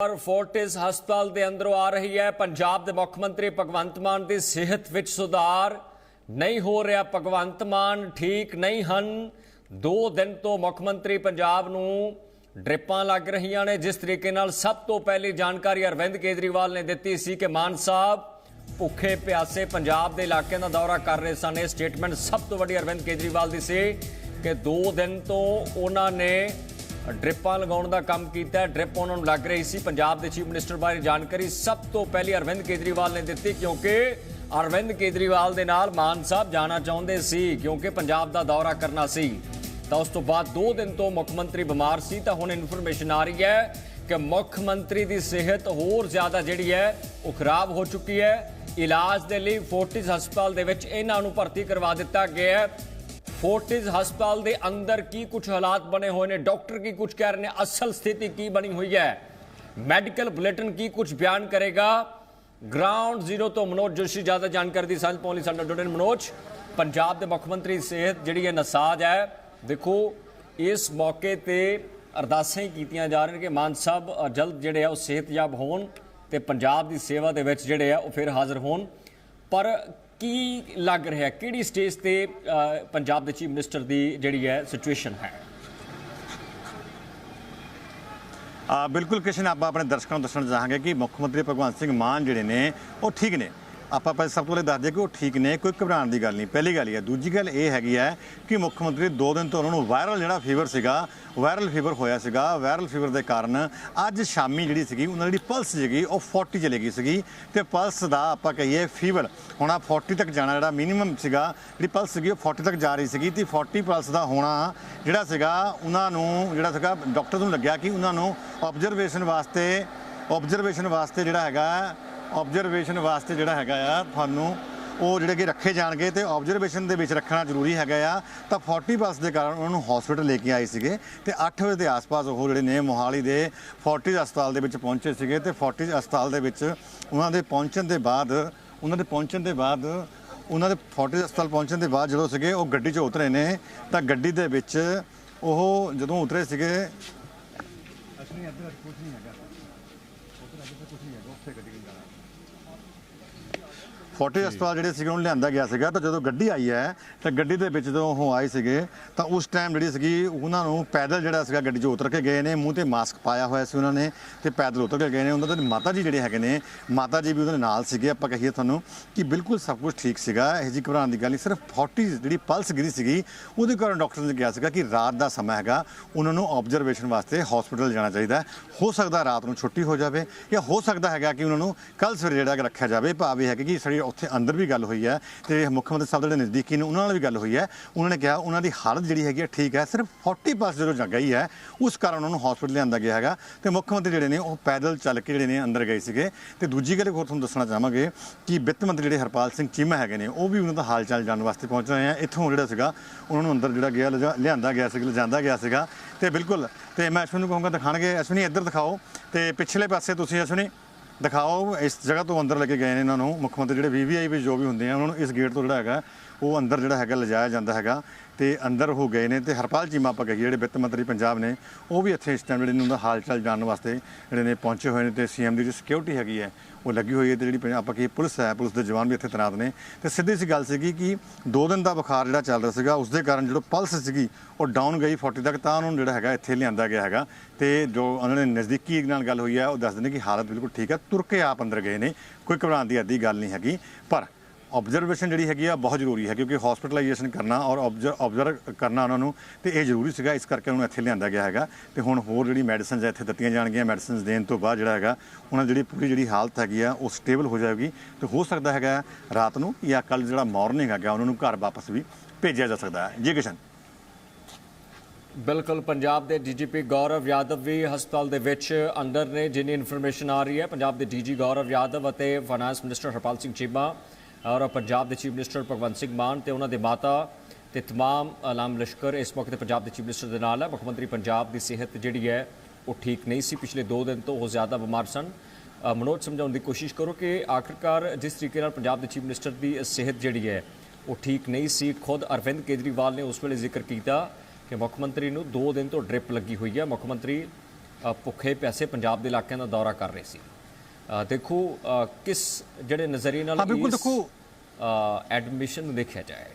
ਪਰ ਫੋਰਟਿਸ ਹਸਪਤਾਲ ਦੇ ਅੰਦਰੋਂ ਆ ਰਹੀ ਹੈ। ਪੰਜਾਬ ਦੇ ਮੁੱਖ ਮੰਤਰੀ ਭਗਵੰਤ ਮਾਨ ਦੀ ਸਿਹਤ ਵਿੱਚ ਸੁਧਾਰ ਨਹੀਂ ਹੋ ਰਿਹਾ। ਭਗਵੰਤ ਮਾਨ ਠੀਕ ਨਹੀਂ ਹਨ। 2 ਦਿਨ ਤੋਂ ਮੁੱਖ ਮੰਤਰੀ ਪੰਜਾਬ ਨੂੰ ਡ੍ਰਿਪਾਂ ਲੱਗ ਰਹੀਆਂ ਨੇ। ਜਿਸ ਤਰੀਕੇ ਨਾਲ ਸਭ ਤੋਂ ਪਹਿਲੀ ਜਾਣਕਾਰੀ ਅਰਵਿੰਦ ਕੇਜਰੀਵਾਲ ਨੇ ਦਿੱਤੀ ਸੀ ਕਿ ਮਾਨ ਸਾਹਿਬ ਭੁੱਖੇ ਪਿਆਸੇ ਪੰਜਾਬ ਦੇ ਇਲਾਕਿਆਂ ਦਾ ਦੌਰਾ ਕਰ ਰਹੇ ਸਨ। ਇਹ ਸਟੇਟਮੈਂਟ ਸਭ ਤੋਂ ਵੱਡੀ ਅਰਵਿੰਦ ਕੇਜਰੀਵਾਲ ਦੀ ਸੀ ਕਿ 2 ਦਿਨ ਤੋਂ ਉਹਨਾਂ ਨੇ ਡ੍ਰਿਪਾਂ ਲਗਾਉਣ ਦਾ ਕੰਮ ਕੀਤਾ ਹੈ ਡ੍ਰਿਪ ਉਹਨਾਂ ਨੂੰ ਲੱਗ ਰਹੀ ਸੀ। ਪੰਜਾਬ ਦੇ ਚੀਫ ਮਿਨਿਸਟਰ ਬਾਰੇ ਜਾਣਕਾਰੀ ਸਭ ਤੋਂ ਪਹਿਲੀ ਅਰਵਿੰਦ ਕੇਜਰੀਵਾਲ ਨੇ ਦਿੱਤੀ, ਕਿਉਂਕਿ ਅਰਵਿੰਦ ਕੇਜਰੀਵਾਲ ਦੇ ਨਾਲ ਮਾਨ ਸਾਹਿਬ ਜਾਣਾ ਚਾਹੁੰਦੇ ਸੀ, ਕਿਉਂਕਿ ਪੰਜਾਬ ਦਾ ਦੌਰਾ ਕਰਨਾ ਸੀ। ਤਾਂ ਉਸ ਤੋਂ ਬਾਅਦ 2 ਦਿਨ ਤੋਂ ਮੁੱਖ ਮੰਤਰੀ ਬਿਮਾਰ ਸੀ, ਤਾਂ ਹੁਣ ਇਨਫੋਰਮੇਸ਼ਨ ਆ ਰਹੀ ਹੈ ਕਿ ਮੁੱਖ ਮੰਤਰੀ ਦੀ ਸਿਹਤ ਹੋਰ ਜ਼ਿਆਦਾ ਜਿਹੜੀ ਹੈ, ਉਹ ਖਰਾਬ ਹੋ ਚੁੱਕੀ ਹੈ। ਇਲਾਜ ਦੇ ਲਈ ਫੋਰਟਿਸ ਹਸਪਤਾਲ ਦੇ ਵਿੱਚ ਇਹਨਾਂ ਨੂੰ ਭਰਤੀ ਕਰਵਾ ਦਿੱਤਾ ਗਿਆ ਹੈ। ਫੋਰਟਿਸ ਹਸਪਤਾਲ ਦੇ ਅੰਦਰ ਕੀ ਕੁਝ ਹਾਲਾਤ ਬਣੇ ਹੋਏ ਨੇ? ਡਾਕਟਰ ਕੀ ਕੁਝ ਕਹਿ ਰਹੇ ਨੇ? ਅਸਲ ਸਥਿਤੀ ਕੀ ਬਣੀ ਹੋਈ ਹੈ? ਮੈਡੀਕਲ ਬੁਲੇਟਿਨ ਕੀ ਕੁਝ ਬਿਆਨ ਕਰੇਗਾ? ਗਰਾਊਂਡ ਜ਼ੀਰੋ ਤੋਂ ਮਨੋਜ ਜੋਸ਼ੀ, ਜ਼ਿਆਦਾ ਜਾਣਕਾਰੀ ਦੀ ਸਾਂਝ ਪਾਉਣ ਸਾਡਾ ਜੁੜੇ ਨੇ ਮਨੋਜ। ਪੰਜਾਬ ਦੇ ਮੁੱਖ ਮੰਤਰੀ ਸਿਹਤ ਜਿਹੜੀ ਹੈ ਨਸਾਜ ਹੈ। ਦੇਖੋ, ਇਸ ਮੌਕੇ ਤੇ ਅਰਦਾਸਾਂ ਹੀ ਕੀਤੀਆਂ ਜਾ ਰਹੀਆਂ ਕਿ ਮਾਨ ਸਾਹਿਬ ਜਲਦ ਜਿਹੜੇ ਆ ਉਹ ਸਿਹਤਯਾਬ ਹੋਣ ਤੇ ਪੰਜਾਬ ਦੀ ਸੇਵਾ ਦੇ ਵਿੱਚ ਜਿਹੜੇ ਆ ਉਹ ਫਿਰ ਹਾਜ਼ਰ ਹੋਣ। ਪਰ ਕੀ ਲੱਗ ਰਿਹਾ ਕਿਹੜੀ ਸਟੇਜ ਤੇ ਪੰਜਾਬ ਦੇ ਚੀਫ ਮਿਨਿਸਟਰ ਦੀ ਜਿਹੜੀ ਹੈ ਸਿਚੁਏਸ਼ਨ ਹੈ? ਬਿਲਕੁਲ ਕਿਸ਼ਨ ਆਪਾਂ ਆਪਣੇ ਦਰਸ਼ਕਾਂ ਨੂੰ ਦੱਸਣਾ ਚਾਹਾਂਗੇ ਕਿ ਮੁੱਖ ਮੰਤਰੀ ਭਗਵੰਤ ਸਿੰਘ ਮਾਨ ਜਿਹੜੇ ਨੇ, ਉਹ ਠੀਕ ਨੇ। ਆਪਾਂ ਪਹਿਲਾਂ ਸਭ ਤੋਂ ਪਹਿਲੇ ਦੱਸ ਦਈਏ ਕਿ ਉਹ ਠੀਕ ਨੇ, ਕੋਈ ਘਬਰਾਉਣ ਦੀ ਗੱਲ ਨਹੀਂ। ਪਹਿਲੀ ਗੱਲ ਇਹ ਹੈ। ਦੂਜੀ ਗੱਲ ਇਹ ਹੈਗੀ ਹੈ ਕਿ ਮੁੱਖ ਮੰਤਰੀ ਦੋ ਦਿਨ ਤੋਂ ਉਹਨਾਂ ਨੂੰ ਵਾਇਰਲ ਜਿਹੜਾ ਫੀਵਰ ਸੀਗਾ ਵਾਇਰਲ ਫੀਵਰ ਹੋਇਆ ਸੀਗਾ। ਵਾਇਰਲ ਫੀਵਰ ਦੇ ਕਾਰਨ ਅੱਜ ਸ਼ਾਮੀ ਜਿਹੜੀ ਸੀਗੀ, ਉਹਨਾਂ ਦੀ ਜਿਹੜੀ ਪਲਸ ਸੀਗੀ, ਉਹ 40 ਚਲੇ ਗਈ ਸੀਗੀ। ਤੇ ਪਲਸ ਦਾ ਆਪਾਂ ਕਹੀਏ ਫੀਵਰ ਹੁਣ ਆ 40 ਤੱਕ ਜਾਣਾ ਜਿਹੜਾ ਮਿਨੀਮਮ ਸੀਗਾ, ਜਿਹੜੀ ਪਲਸ ਸੀਗੀ, ਉਹ 40 ਤੱਕ ਜਾ ਰਹੀ ਸੀਗੀ। ਤੇ 40 ਪਲਸ ਦਾ ਹੋਣਾ ਜਿਹੜਾ ਸੀਗਾ, ਉਹਨਾਂ ਨੂੰ ਜਿਹੜਾ ਸੀਗਾ ਡਾਕਟਰ ਨੂੰ ਲੱਗਿਆ ਕਿ ਉਹਨਾਂ ਨੂੰ ਆਬਜ਼ਰਵੇਸ਼ਨ ਵਾਸਤੇ ਆਬਜ਼ਰਵੇਸ਼ਨ ਵਾਸਤੇ ਜਿਹੜਾ ਹੈਗਾ ਆਬਜ਼ਰਵੇਸ਼ਨ ਵਾਸਤੇ ਜਿਹੜਾ ਹੈਗਾ ਆ, ਤੁਹਾਨੂੰ ਉਹ ਜਿਹੜੇ ਕਿ ਰੱਖੇ ਜਾਣਗੇ ਤੇ ਆਬਜ਼ਰਵੇਸ਼ਨ ਦੇ ਵਿੱਚ ਰੱਖਣਾ ਜ਼ਰੂਰੀ ਹੈਗਾ ਆ। ਤਾਂ 40 ਬੱਸ ਦੇ ਕਾਰਨ ਉਹਨਾਂ ਨੂੰ ਹਸਪੀਟਲ ਲੈ ਕੇ ਆਏ ਸੀਗੇ ਤੇ 8 ਵਜੇ ਦੇ ਆਸ-ਪਾਸ ਉਹ ਜਿਹੜੇ ਨੇ ਮੋਹਾਲੀ ਦੇ 40 ਹਸਪਤਾਲ ਦੇ ਵਿੱਚ ਪਹੁੰਚੇ ਸੀਗੇ ਤੇ 40 ਹਸਪਤਾਲ ਦੇ ਵਿੱਚ ਉਹਨਾਂ ਦੇ ਪਹੁੰਚਣ ਦੇ ਬਾਅਦ, ਉਹਨਾਂ ਦੇ ਪਹੁੰਚਣ ਦੇ ਬਾਅਦ, ਉਹਨਾਂ ਦੇ 40 ਹਸਪਤਾਲ ਪਹੁੰਚਣ ਦੇ ਬਾਅਦ ਜਦੋਂ ਸੀਗੇ ਉਹ ਗੱਡੀ 'ਚ ਉਤਰੇ ਨੇ, ਤਾਂ ਗੱਡੀ ਦੇ ਵਿੱਚ ਉਹ ਜਦੋਂ ਉਤਰੇ ਸੀਗੇ ਅਸਲੀ ਇੱਧਰ ਕੁਝ ਨਹੀਂ ਹੈਗਾ ਉੱਧਰ ਅੱਗੇ ਕੁਝ ਨਹੀਂ ਹੈਗਾ ਉੱਥੇ ਗੱਡੀ ਜਾਣਾ 40 ਹਸਪਤਾਲ ਜਿਹੜੇ ਸੀਗੇ ਉਹਨੂੰ ਲਿਆਂਦਾ ਗਿਆ ਸੀਗਾ। ਤਾਂ ਜਦੋਂ ਗੱਡੀ ਆਈ ਹੈ ਤਾਂ ਗੱਡੀ ਦੇ ਵਿੱਚ ਜਦੋਂ ਉਹ ਆਏ ਸੀਗੇ ਤਾਂ ਉਸ ਟਾਈਮ ਜਿਹੜੀ ਸੀਗੀ ਉਹਨਾਂ ਨੂੰ ਪੈਦਲ ਜਿਹੜਾ ਸੀਗਾ ਗੱਡੀ 'ਚੋਂ ਉਤਰ ਕੇ ਗਏ ਨੇ ਮੂੰਹ ਤੇ ਮਾਸਕ ਪਾਇਆ ਹੋਇਆ ਸੀ ਉਹਨਾਂ ਨੇ ਤੇ ਪੈਦਲ ਉਤਰ ਕੇ ਗਏ ਨੇ। ਉਹਨਾਂ ਦੇ ਮਾਤਾ ਜੀ ਜਿਹੜੇ ਹੈਗੇ ਨੇ ਮਾਤਾ ਜੀ ਵੀ ਉਹਦੇ ਨਾਲ ਸੀਗੇ। ਆਪਾਂ ਕਹੀਏ ਤੁਹਾਨੂੰ ਕਿ ਬਿਲਕੁਲ ਸਭ ਕੁਝ ਠੀਕ ਸੀਗਾ। ਇਹ ਜੀ ਘਬਰਾਉਣ ਦੀ ਗੱਲ ਨਹੀਂ ਸਿਰਫ 40 ਜਿਹੜੀ ਪਲਸ ਗਿਰੀ ਸੀਗੀ ਉਹਦੇ ਕਾਰਨ ਡਾਕਟਰ ਨੇ ਕਿਹਾ ਸੀਗਾ ਕਿ ਰਾਤ ਦਾ ਸਮਾਂ ਹੈਗਾ। ਉਹਨਾਂ ਨੂੰ ਆਬਜ਼ਰਵੇਸ਼ਨ ਵਾਸਤੇ ਹਸਪੀਟਲ ਜਾਣਾ ਚਾਹੀਦਾ ਹੈ। ਸਕਦਾ ਰਾਤ ਨੂੰ ਛੁੱਟੀ ਹੋ ਜਾਵੇ ਜਾਂ ਹੋ ਸਕਦਾ ਹੈਗਾ ਕਿ ਉਹਨਾਂ ਨੂੰ ਕੱਲ ਸਵੇਰੇ ਜਿਹੜਾ ਰੱਖਿਆ ਜਾਵੇ। ਭਾਵੇਂ ਹੈ ਕਿ ਸਾਡੀ ਉੱਥੇ ਅੰਦਰ ਵੀ ਗੱਲ ਹੋਈ ਹੈ ਤੇ ਮੁੱਖ ਮੰਤਰੀ ਸਾਹਿਬ ਦੇ ਜਿਹੜੇ ਨਜ਼ਦੀਕੀ ਨੇ ਉਹਨਾਂ ਨਾਲ ਵੀ ਗੱਲ ਹੋਈ ਹੈ। ਉਹਨਾਂ ਨੇ ਕਿਹਾ ਉਹਨਾਂ ਦੀ ਹਾਲਤ ਜਿਹੜੀ ਹੈਗੀ ਹੈ ਠੀਕ ਹੈ, ਸਿਰਫ 40 ਪਾਸ ਜਦੋਂ ਜਾ ਗਈ ਹੈ, ਉਸ ਕਾਰਨ ਉਹਨਾਂ ਨੂੰ ਹਸਪੀਟਲ ਲਿਆਂਦਾ ਗਿਆ ਹੈਗਾ ਤੇ ਮੁੱਖ ਮੰਤਰੀ ਜਿਹੜੇ ਨੇ ਉਹ ਪੈਦਲ ਚੱਲ ਕੇ ਜਿਹੜੇ ਨੇ ਅੰਦਰ ਗਏ ਸੀਗੇ। ਤੇ ਦੂਜੀ ਗੱਲ ਹੋਰ ਤੁਹਾਨੂੰ ਦੱਸਣਾ ਚਾਹਾਂਗੇ ਕਿ ਵਿੱਤ ਮੰਤਰੀ ਜਿਹੜੇ ਹਰਪਾਲ ਸਿੰਘ ਚੀਮਾ ਹੈਗੇ ਨੇ, ਉਹ ਵੀ ਉਹਨਾਂ ਦਾ ਹਾਲ ਚਾਲ ਜਾਣਨ ਵਾਸਤੇ ਪਹੁੰਚ ਰਹੇ ਆ। ਇੱਥੋਂ ਜਿਹੜਾ ਸੀਗਾ, ਉਹਨਾਂ ਨੂੰ ਅੰਦਰ ਜਿਹੜਾ ਗਿਆ, ਲਿਜਾ- ਲਿਆਂਦਾ ਗਿਆ ਸੀ ਲਿਜਾਂਦਾ ਗਿਆ ਸੀਗਾ। ਤੇ ਬਿਲਕੁਲ, ਤੇ ਮੈਂ ਅਸ਼ਵਨੀ ਨੂੰ ਕਹੂੰਗਾ ਦਿਖਾਣਗੇ। ਅਸ਼ਵਨੀ ਇੱਧਰ ਦਿਖਾਓ। ਤੇ ਪਿਛਲੇ ਪਾਸੇ ਤੁਸੀਂ ਅਸ਼ਵਨੀ। ਦਿਖਾਓ, ਇਸ ਜਗ੍ਹਾ ਤੋਂ ਅੰਦਰ ਲੈ ਕੇ ਗਏ ਨੇ ਇਹਨਾਂ ਨੂੰ, ਮੁੱਖ ਮੰਤਰੀ ਜਿਹੜੇ ਵੀਵੀਆਈਪੀ ਜੋ ਵੀ ਹੁੰਦੇ ਆ, ਉਹਨਾਂ ਨੂੰ ਇਸ ਗੇਟ ਤੋਂ ਜਿਹੜਾ ਹੈਗਾ ਉਹ ਅੰਦਰ ਜਿਹੜਾ ਹੈਗਾ ਲਿਜਾਇਆ ਜਾਂਦਾ ਹੈਗਾ ਤੇ ਅੰਦਰ ਹੋ ਗਏ ਨੇ ਤੇ ਹਰਪਾਲ ਚੀਮਾ ਆਪਾਂ ਕਹੀਏ ਜਿਹੜੇ ਵਿੱਤ ਮੰਤਰੀ ਪੰਜਾਬ ਨੇ, ਉਹ ਵੀ ਇੱਥੇ ਇਸ ਟਾਈਮ ਜਿਹੜੇ ਇਹਨਾਂ ਦਾ ਹਾਲ ਚਾਲ ਜਾਣਨ ਵਾਸਤੇ ਜਿਹੜੇ ਨੇ ਪਹੁੰਚੇ ਹੋਏ ਨੇ ਤੇ ਸੀਐਮ ਦੀ ਜਿਹੜੀ ਸਿਕਿਉਰਿਟੀ ਹੈਗੀ ਹੈ, ਉਹ ਲੱਗੀ ਹੋਈ ਹੈ ਤੇ ਜਿਹੜੀ ਪੰਜਾਬ- ਆਪਾਂ ਕਹੀਏ ਪੁਲਿਸ ਹੈ, ਪੁਲਿਸ ਦੇ ਜਵਾਨ ਵੀ ਇੱਥੇ ਤੈਨਾਤ ਨੇ ਤੇ ਸਿੱਧੀ ਸੀ ਗੱਲ ਸੀਗੀ ਕਿ 2 ਦਿਨ ਦਾ ਬੁਖਾਰ ਜਿਹੜਾ ਚੱਲ ਰਿਹਾ ਸੀਗਾ ਉਸ ਦੇ ਕਾਰਨ ਜਿਹੜਾ ਪਲਸ ਸੀਗੀ, ਉਹ ਡਾਊਨ ਗਈ 40 ਤੱਕ ਤਾਂ ਉਹਨਾਂ ਨੂੰ ਜਿਹੜਾ ਹੈਗਾ ਇੱਥੇ ਲਿਆਂਦਾ ਗਿਆ ਹੈਗਾ ਤੇ ਜੋ ਉਹਨਾਂ ਨੇ ਨਜ਼ਦੀਕੀ ਨਾਲ ਗੱਲ ਹੋਈ ਹੈ, ਉਹ ਦੱਸਦੇ ਨੇ ਕਿ ਹਾਲਤ ਬਿਲਕੁਲ ਠੀਕ ਹੈ, ਤੁਰ ਕੇ ਆਪ ਅੰਦਰ ਗਏ ਨੇ, ਕੋਈ ਘਬਰਾਉਣ ਦੀ ਅੱਧੀ ਗੱਲ ਨਹੀਂ ਹੈਗੀ, ਪਰ ਆਬਜ਼ਰਵੇਸ਼ਨ ਜਿਹੜੀ ਹੈਗੀ ਆ, ਬਹੁਤ ਜ਼ਰੂਰੀ ਹੈ, ਕਿਉਂਕਿ ਹਸਪੀਟਲਾਈਜੇਸ਼ਨ ਕਰਨਾ ਔਰ ਆਬਜ਼ਰਵ ਕਰਨਾ ਉਹਨਾਂ ਨੂੰ, ਤੇ ਇਹ ਜ਼ਰੂਰੀ ਸੀਗਾ, ਇਸ ਕਰਕੇ ਉਹਨੂੰ ਇੱਥੇ ਲਿਆਂਦਾ ਗਿਆ ਹੈਗਾ। ਤੇ ਹੁਣ ਹੋਰ ਜਿਹੜੀ ਮੈਡੀਸਿਨਸ ਇੱਥੇ ਦਿੱਤੀਆਂ ਜਾਣਗੀਆਂ ਮੈਡੀਸਿਨਸ ਦੇਣ ਤੋਂ ਬਾਅਦ ਜਿਹੜਾ ਹੈਗਾ, ਉਹਨਾਂ ਦੀ ਜਿਹੜੀ ਪੂਰੀ ਜਿਹੜੀ ਹਾਲਤ ਹੈਗੀ ਆ, ਉਹ ਸਟੇਬਲ ਹੋ ਜਾਏਗੀ। ਤੇ ਹੋ ਸਕਦਾ ਹੈਗਾ, ਰਾਤ ਨੂੰ ਜਾਂ ਕੱਲ ਜਿਹੜਾ ਮਾਰਨਿੰਗ ਹੈਗਾ, ਉਹਨਾਂ ਨੂੰ ਘਰ ਵਾਪਸ ਵੀ ਭੇਜਿਆ ਜਾ ਸਕਦਾ ਹੈ। ਜੀ ਕਿਸ਼ਨ। ਬਿਲਕੁਲ, ਪੰਜਾਬ ਦੇ ਡੀਜੀਪੀ ਗੌਰਵ ਯਾਦਵ ਵੀ ਹਸਪਤਾਲ ਦੇ ਵਿੱਚ ਅੰਦਰ ਨੇ, ਜਿੰਨੀ ਇਨਫੋਰਮੇਸ਼ਨ ਆ ਰਹੀ ਹੈ, ਪੰਜਾਬ ਦੇ ਡੀਜੀ ਗੌਰਵ ਯਾਦਵ ਅਤੇ ਫਾਈਨਾਂਸ ਮਿਨਿਸਟਰ ਹਰਪਾਲ ਸਿੰਘ ਚੀਮਾ ਔਰ ਪੰਜਾਬ ਦੇ ਚੀਫ ਮਿਨਿਸਟਰ ਭਗਵੰਤ ਸਿੰਘ ਮਾਨ ਤੇ ਉਹਨਾਂ ਦੇ ਮਾਤਾ ਤੇ तमाम ਆਲਾਮ ਲਸ਼ਕਰ ਇਸ ਮੌਕੇ ਤੇ ਪੰਜਾਬ ਦੇ ਚੀਫ ਮਿਨਿਸਟਰ ਦੇ ਨਾਲ ਹੈ ਮੁੱਖ ਮੰਤਰੀ ਪੰਜਾਬ ਦੀ ਸਿਹਤ ਜਿਹੜੀ ਹੈ ਉਹ ਠੀਕ ਨਹੀਂ ਸੀ ਪਿਛਲੇ 2 ਦਿਨ ਤੋਂ ਉਹ ਜ਼ਿਆਦਾ ਬਿਮਾਰ ਸਨ ਅ, ਮਨੋਜ ਸਮਝਾਉਣ ਦੀ ਕੋਸ਼ਿਸ਼ ਕਰੋ ਕਿ ਆਖਰਕਾਰ ਜਿਸ ਤਰੀਕੇ ਨਾਲ ਪੰਜਾਬ ਦੇ ਚੀਫ ਮਿਨਿਸਟਰ ਦੀ ਸਿਹਤ ਜਿਹੜੀ ਹੈ ਉਹ ਠੀਕ ਨਹੀਂ ਸੀ ਖੁਦ ਅਰਵਿੰਦ ਕੇਜਰੀਵਾਲ ਨੇ ਉਸ ਵੇਲੇ ਜ਼ਿਕਰ ਕੀਤਾ ਕਿ ਮੁੱਖ ਮੰਤਰੀ ਨੂੰ 2 ਦਿਨ ਤੋਂ ਡ੍ਰਿਪ ਲੱਗੀ ਹੋਈ ਹੈ ਮੁੱਖ ਮੰਤਰੀ ਅ, ਭੁੱਖੇ ਪਿਆਸੇ ਪੰਜਾਬ ਦੇ ਇਲਾਕਿਆਂ ਦਾ ਦੌਰਾ ਕਰ ਰਹੇ ਸੀ ਅ, ਦੇਖੋ ਕਿਸ ਜਿਹੜੇ ਨਜ਼ਰੀਏ ਨਾਲ ਬਿਲਕੁਲ ਦੇਖੋ। ਐਡਮਿਸ਼ਨ ਨੂੰ ਦੇਖਿਆ ਜਾਏ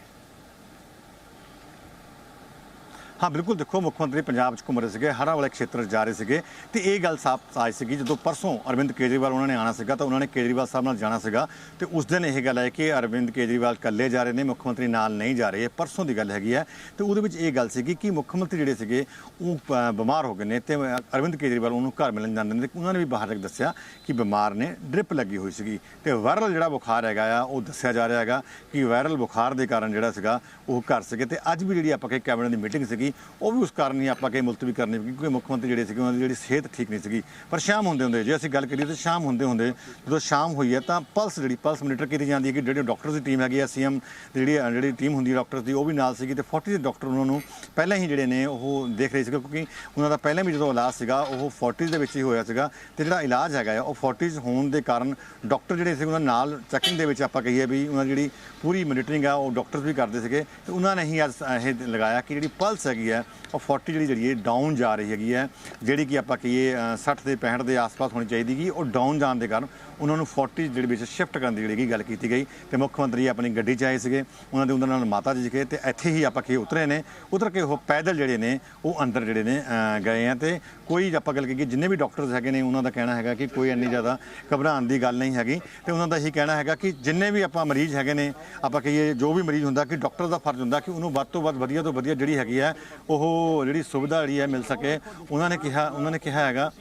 ਹਾਂ, ਬਿਲਕੁਲ ਦੇਖੋ, ਮੁੱਖ ਮੰਤਰੀ ਪੰਜਾਬ 'ਚ ਘੁੰਮ ਰਹੇ ਸੀਗੇ ਹਰਾ ਵਾਲੇ ਖੇਤਰ 'ਚ ਜਾ ਰਹੇ ਸੀਗੇ। ਤੇ ਇਹ ਗੱਲ ਸਾਫ਼ ਆਈ ਸੀਗੀ, ਜਦੋਂ ਪਰਸੋਂ ਅਰਵਿੰਦ ਕੇਜਰੀਵਾਲ ਉਹਨਾਂ ਨੇ ਆਣਾ ਸੀਗਾ, ਤਾਂ ਉਹਨਾਂ ਨੇ ਕੇਜਰੀਵਾਲ ਸਾਹਿਬ ਨਾਲ ਜਾਣਾ ਸੀਗਾ। ਤੇ ਉਸ ਦਿਨ ਇਹ ਗੱਲ ਹੈ ਕਿ ਅਰਵਿੰਦ ਕੇਜਰੀਵਾਲ ਇਕੱਲੇ ਜਾ ਰਹੇ ਨੇ, ਮੁੱਖ ਮੰਤਰੀ ਨਾਲ ਨਹੀਂ ਜਾ ਰਹੇ ਪਰਸੋਂ ਦੀ ਗੱਲ ਹੈਗੀ ਹੈ। ਤੇ ਉਹਦੇ ਵਿੱਚ ਇਹ ਗੱਲ ਸੀਗੀ ਕਿ ਮੁੱਖ ਮੰਤਰੀ ਜਿਹੜੇ ਸੀਗੇ, ਉਹ ਬਿਮਾਰ ਹੋ ਗਏ ਨੇ ਤੇ ਅਰਵਿੰਦ ਕੇਜਰੀਵਾਲ ਉਹਨੂੰ ਘਰ ਮਿਲਣ ਜਾਂਦੇ ਨੇ ਤੇ ਉਹਨਾਂ ਨੇ ਵੀ ਬਾਹਰ ਤੱਕ ਦੱਸਿਆ ਕਿ ਬਿਮਾਰ ਨੇ, ਡ੍ਰਿਪ ਲੱਗੀ ਹੋਈ ਸੀਗੀ। ਤੇ ਵਾਇਰਲ ਜਿਹੜਾ ਬੁਖਾਰ ਹੈਗਾ ਆ, ਉਹ ਦੱਸਿਆ ਜਾ ਰਿਹਾ ਹੈਗਾ ਕਿ ਵਾਇਰਲ ਬੁਖਾਰ ਦੇ ਕਾਰਨ ਜਿਹੜਾ ਸੀਗਾ, ਉਹ ਘਰ ਸੀਗੇ। ਤੇ ਅੱਜ ਵੀ ਜਿਹੜੀ ਆਪਾਂ ਕਿ ਕੈਬਨਿਟ ਦੀ ਮੀਟਿੰਗ ਸੀਗੀ ਉਹ ਵੀ ਉਸ ਕਾਰਨ ਹੀ ਆਪਾਂ ਕਿ ਮੁਲਤਵੀ ਕਰਨੀ ਪਈ ਕਿਉਂਕਿ ਮੁੱਖ ਮੰਤਰੀ ਜਿਹੜੇ ਸੀਗੇ, ਉਹਨਾਂ ਦੀ ਜਿਹੜੀ ਸਿਹਤ ਠੀਕ ਨਹੀਂ ਸੀਗੀ। ਪਰ ਸ਼ਾਮ ਹੁੰਦੇ ਹੁੰਦੇ, ਜੇ ਅਸੀਂ ਗੱਲ ਕਰੀਏ ਤਾਂ ਸ਼ਾਮ ਹੁੰਦੇ ਹੁੰਦੇ, ਜਦੋਂ ਸ਼ਾਮ ਹੋਈ ਹੈ ਤਾਂ ਪਲਸ ਜਿਹੜੀ, ਪਲਸ ਮੋਨੀਟਰ ਕੀਤੀ ਜਾਂਦੀ ਹੈ ਕਿ ਜਿਹੜੇ ਡਾਕਟਰਸ ਦੀ ਟੀਮ ਹੈਗੀ ਹੈ, ਸੀਐਮ ਜਿਹੜੀ ਜਿਹੜੀ ਟੀਮ ਹੁੰਦੀ ਹੈ ਡਾਕਟਰਸ ਦੀ, ਉਹ ਵੀ ਨਾਲ ਸੀਗੀ ਤੇ 40 ਦੇ ਡਾਕਟਰ ਉਹਨਾਂ ਨੂੰ ਪਹਿਲਾਂ ਹੀ ਜਿਹੜੇ ਨੇ ਉਹ ਦੇਖ ਰਹੇ ਸੀਗੇ, ਕਿਉਂਕਿ ਉਹਨਾਂ ਦਾ ਪਹਿਲਾਂ ਵੀ ਜਦੋਂ ਇਲਾਜ ਸੀਗਾ, ਉਹ 40 ਦੇ ਵਿੱਚ ਹੀ ਹੋਇਆ ਸੀਗਾ ਤੇ ਜਿਹੜਾ ਇਲਾਜ ਹੈਗਾ ਆ ਉਹ 40 ਹੋਣ ਦੇ ਕਾਰਨ ਡਾਕਟਰ ਜਿਹੜੇ ਸੀ ਉਹਨਾਂ ਨਾਲ ਚੈਕਿੰਗ ਦੇ ਵਿੱਚ ਆਪਾਂ ਕਹੀਏ ਵੀ ਉਹਨਾਂ ਦੀ ਜਿਹੜੀ ਪੂਰੀ ਮੋਨੀਟਰਿੰਗ ਆ ਉਹ ਡਾਕਟਰਸ ਵੀ ਕਰਦੇ ਸੀਗੇ ਤੇ ਉਹਨਾਂ ਨੇ ਹੀ ਅੱਜ ਇਹ ਲਗਾਇਆ ਕਿ ਜਿਹੜੀ ਪਲਸ ਹੈਗੀ ਹੈ ਉਹ 40 ਜਿਹੜੀ ਜਿਹੜੀ ਹੈ ਡਾਊਨ ਜਾ ਰਹੀ ਹੈਗੀ ਹੈ ਜਿਹੜੀ ਕਿ ਆਪਾਂ ਕਹੀਏ ਅ, 60 ਦੇ 65 ਦੇ ਆਸ-ਪਾਸ ਹੋਣੀ ਚਾਹੀਦੀ ਕਿ ਉਹ ਡਾਊਨ ਜਾਣ ਦੇ ਕਾਰਨ ਉਹਨਾਂ ਨੂੰ 40 ਜਿਹੜੇ ਵਿੱਚ ਸ਼ਿਫਟ ਕਰਨ ਦੀ ਜਿਹੜੀ ਕਿ ਗੱਲ ਕੀਤੀ ਗਈ ਤੇ ਮੁੱਖ ਮੰਤਰੀ ਆਪਣੀ ਗੱਡੀ 'ਚ ਆਏ ਸੀਗੇ, ਉਹਨਾਂ ਦੇ ਉਹਨਾਂ ਨਾਲ ਮਾਤਾ ਜੀ ਕੇ ਤੇ ਇੱਥੇ ਹੀ ਆਪਾਂ ਕੀ ਉਤਰੇ ਨੇ। ਉਤਰ ਕੇ ਉਹ ਪੈਦਲ ਜਿਹੜੇ ਨੇ, ਉਹ ਅੰਦਰ ਜਿਹੜੇ ਨੇ ਗਏ ਆ ਤੇ ਕੋਈ ਆਪਾਂ ਗੱਲ ਕਰੀਏ ਜਿੰਨੇ ਵੀ ਡਾਕਟਰਸ ਹੈਗੇ ਨੇ, ਉਹਨਾਂ ਦਾ ਕਹਿਣਾ ਹੈਗਾ ਕਿ ਕੋਈ ਇੰਨੀ ਜ਼ਿਆਦਾ ਘਬਰਾਉਣ ਦੀ ਗੱਲ ਨਹੀਂ ਹੈਗੀ। ਤੇ ਉਹਨਾਂ ਦਾ ਇਹੀ ਕਹਿਣਾ ਹੈਗਾ ਕਿ ਜਿੰਨੇ ਵੀ ਆਪਾਂ ਮਰੀਜ਼ ਹੈਗੇ ਨੇ, ਆਪਾਂ ਕਹੀਏ ਜੋ ਵੀ ਮਰੀਜ਼ ਹੁੰਦਾ ਕਿ ਡਾਕਟਰ ਦਾ ਫਰਜ਼ ਹੁੰਦਾ ਕਿ ਉਹਨੂੰ ਵੱਧ ਤੋਂ ਵੱਧ ਵਧੀਆ ਤੋਂ ਵਧੀਆ ਜਿਹੜੀ ਹੈਗੀ ਹੈ ਉਹ ਜਿਹੜੀ ਸੁਵਿਧਾ ਜਿਹੜੀ ਹੈ ਮਿਲ ਸਕੇ। ਉਹਨਾਂ ਨੇ ਕਿਹਾ, ਉਹਨਾਂ ਨੇ ਕਿਹਾ ਹੈਗਾ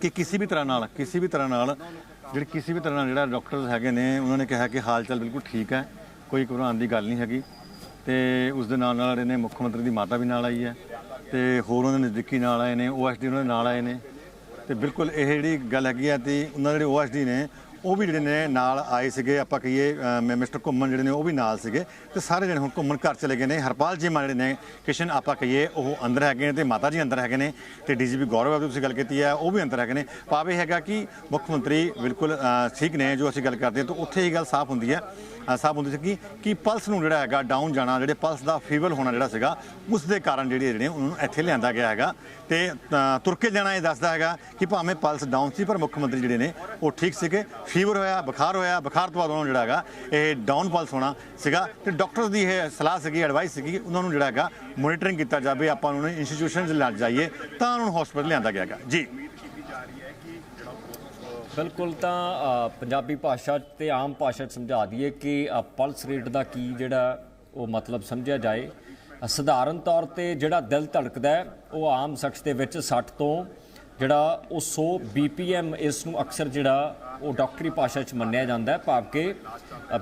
ਕਿ ਕਿਸੇ ਵੀ ਤਰ੍ਹਾਂ ਨਾਲ, ਕਿਸੇ ਵੀ ਤਰ੍ਹਾਂ ਨਾਲ ਜਿਹੜੇ ਕਿਸੇ ਵੀ ਤਰ੍ਹਾਂ ਨਾਲ ਜਿਹੜਾ ਡਾਕਟਰ ਹੈਗੇ ਨੇ, ਉਹਨਾਂ ਨੇ ਕਿਹਾ ਕਿ ਹਾਲ ਚਾਲ ਬਿਲਕੁਲ ਠੀਕ ਹੈ, ਕੋਈ ਘਬਰਾਉਣ ਦੀ ਗੱਲ ਨਹੀਂ ਹੈਗੀ ਤੇ ਉਸ ਦੇ ਨਾਲ ਨਾਲ ਜਿਹੜੇ ਨੇ ਮੁੱਖ ਮੰਤਰੀ ਦੀ ਮਾਤਾ ਵੀ ਨਾਲ ਆਈ ਹੈ ਤੇ ਹੋਰ ਉਹਨਾਂ ਦੇ ਨਜ਼ਦੀਕੀ ਨਾਲ ਆਏ ਨੇ ਓਐਸਡੀ ਉਹਨਾਂ ਦੇ ਨਾਲ ਆਏ ਨੇ ਤੇ ਬਿਲਕੁਲ ਇਹ ਜਿਹੜੀ ਗੱਲ ਹੈਗੀ ਆ ਤੇ ਉਹਨਾਂ ਦੇ ਜਿਹੜੇ ਓਐਸਡੀ ਨੇ ਉਹ ਵੀ ਜਿਹੜੇ ਨੇ ਨਾਲ ਆਏ ਸੀਗੇ ਆਪਾਂ ਕਹੀਏ ਅ, ਮਿਸਟਰ ਘੁੰਮਣ ਜਿਹੜੇ ਨੇ ਉਹ ਵੀ ਨਾਲ ਸੀਗੇ। ਤੇ ਸਾਰੇ ਜਿਹੜੇ ਹੁਣ ਘੁੰਮਣ ਘਰ ਚਲੇ ਗਏ ਨੇ। ਹਰਪਾਲ ਜੀ ਜਿਹੜੇ ਨੇ ਕਿਸ਼ਨ ਆਪਾਂ ਕਹੀਏ ਉਹ ਅੰਦਰ ਹੈਗੇ ਨੇ ਤੇ ਮਾਤਾ ਜੀ ਅੰਦਰ ਹੈਗੇ ਨੇ ਤੇ ਡੀਜੀਪੀ ਗੌਰਵ ਦੀ ਤੁਸੀਂ ਗੱਲ ਕੀਤੀ ਹੈ ਉਹ ਵੀ ਅੰਦਰ ਹੈਗੇ ਨੇ। ਭਾਵੇਂ ਹੈਗਾ ਕਿ ਮੁੱਖ ਮੰਤਰੀ ਬਿਲਕੁਲ ਠੀਕ ਨੇ ਜੋ ਅਸੀਂ ਗੱਲ ਕਰਦੇ ਹਾਂ ਤਾਂ ਉੱਥੇ ਹੀ ਗੱਲ ਸਾਫ਼ ਹੁੰਦੀ ਹੈ। ਅ, ਸਾਫ਼ ਹੁੰਦੀ ਸੀ ਕਿ ਕਿ ਪਲਸ ਨੂੰ ਜਿਹੜਾ ਹੈਗਾ ਡਾਊਨ ਜਾਣਾ ਜਿਹੜੇ ਪਲਸ ਦਾ ਫੀਵਰ ਹੋਣਾ ਜਿਹੜਾ ਸੀਗਾ ਉਸ ਦੇ ਕਾਰਨ ਜਿਹੜੇ ਜਿਹੜੇ ਉਹਨਾਂ ਨੂੰ ਇੱਥੇ ਲਿਆਂਦਾ ਗਿਆ ਹੈਗਾ। ਤੇ ਅ, ਤੁਰ ਕੇ ਜਾਣਾ ਇਹ ਦੱਸਦਾ ਹੈਗਾ ਕਿ ਭਾਵੇਂ ਪਲਸ ਡਾਊਨ ਸੀ ਪਰ ਮੁੱਖ ਮੰਤਰੀ ਜਿਹੜੇ ਨੇ ਉਹ ਠੀਕ ਸੀਗੇ। ਫੀਵਰ ਹੋਇਆ ਬੁਖਾਰ ਹੋਇਆ ਬੁਖਾਰ ਤੋਂ ਬਾਅਦ ਉਹਨਾਂ ਨੂੰ ਜਿਹੜਾ ਹੈਗਾ ਇਹ ਡਾਊਨ ਪਲਸ ਹੋਣਾ ਸੀਗਾ। ਤੇ ਡਾਕਟਰਸ ਦੀ ਇਹ ਸਲਾਹ ਸੀਗੀ ਐਡਵਾਈਸ ਸੀਗੀ ਉਹਨਾਂ ਨੂੰ ਜਿਹੜਾ ਹੈਗਾ ਮੋਨੀਟਰਿੰਗ ਕੀਤਾ ਜਾਵੇ ਆਪਾਂ ਉਹਨਾਂ ਨੂੰ ਇੰਸਟੀਟਿਊਸ਼ਨਸ ਲੈ ਜਾਈਏ ਤਾਂ ਉਹਨਾਂ ਨੂੰ ਹਸਪੀਟਲ ਲਿਆਂਦਾ ਗਿਆ ਹੈਗਾ। ਜੀ। ਬਿਲਕੁਲ ਤਾਂ ਪੰਜਾਬੀ ਭਾਸ਼ਾ 'ਚ ਤੇ ਆਮ ਭਾਸ਼ਾ 'ਚ ਸਮਝਾ ਦਈਏ ਕਿ ਪਲਸ ਰੇਟ ਦਾ ਕੀ ਜਿਹੜਾ ਉਹ ਮਤਲਬ ਸਮਝਿਆ ਜਾਏ। ਸਧਾਰਨ ਤੌਰ ਤੇ ਜਿਹੜਾ ਦਿਲ ਧੜਕਦਾ ਉਹ ਆਮ ਸ਼ਖਸ ਦੇ ਵਿੱਚ 60 ਤੋਂ ਜਿਹੜਾ ਉਹ 100 ਬੀਪੀਐਮ ਇਸ ਨੂੰ ਅਕਸਰ ਜਿਹੜਾ ਉਹ ਡਾਕਟਰੀ ਭਾਸ਼ਾ 'ਚ ਮੰਨਿਆ ਜਾਂਦਾ ਭਾਵ ਕਿ